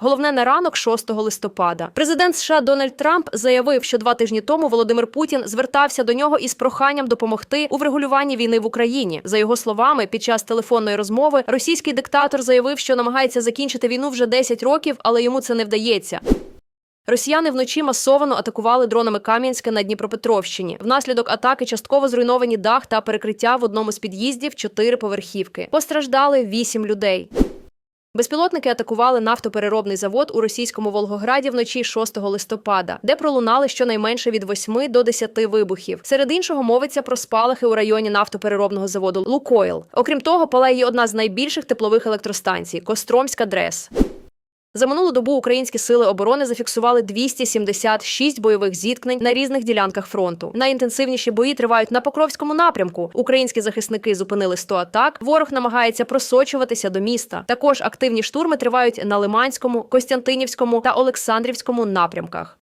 Головне на ранок 6 листопада. Президент США Дональд Трамп заявив, що два тижні тому Володимир Путін звертався до нього із проханням допомогти у врегулюванні війни в Україні. За його словами, під час телефонної розмови російський диктатор заявив, що намагається закінчити війну вже 10 років, але йому це не вдається. Росіяни вночі масово атакували дронами Кам'янське на Дніпропетровщині. Внаслідок атаки частково зруйновані дах та перекриття в одному з під'їздів чотири поверхівки. Постраждали вісім людей. Безпілотники атакували нафтопереробний завод у російському Волгограді вночі 6 листопада, де пролунали щонайменше від 8 до 10 вибухів. Серед іншого мовиться про спалахи у районі нафтопереробного заводу Лукойл. Окрім того, палає одна з найбільших теплових електростанцій Костромська ДРЕС. За минулу добу українські сили оборони зафіксували 276 бойових зіткнень на різних ділянках фронту. Найінтенсивніші бої тривають на Покровському напрямку. Українські захисники зупинили 100 атак. Ворог намагається просочуватися до міста. Також активні штурми тривають на Лиманському, Костянтинівському та Олександрівському напрямках.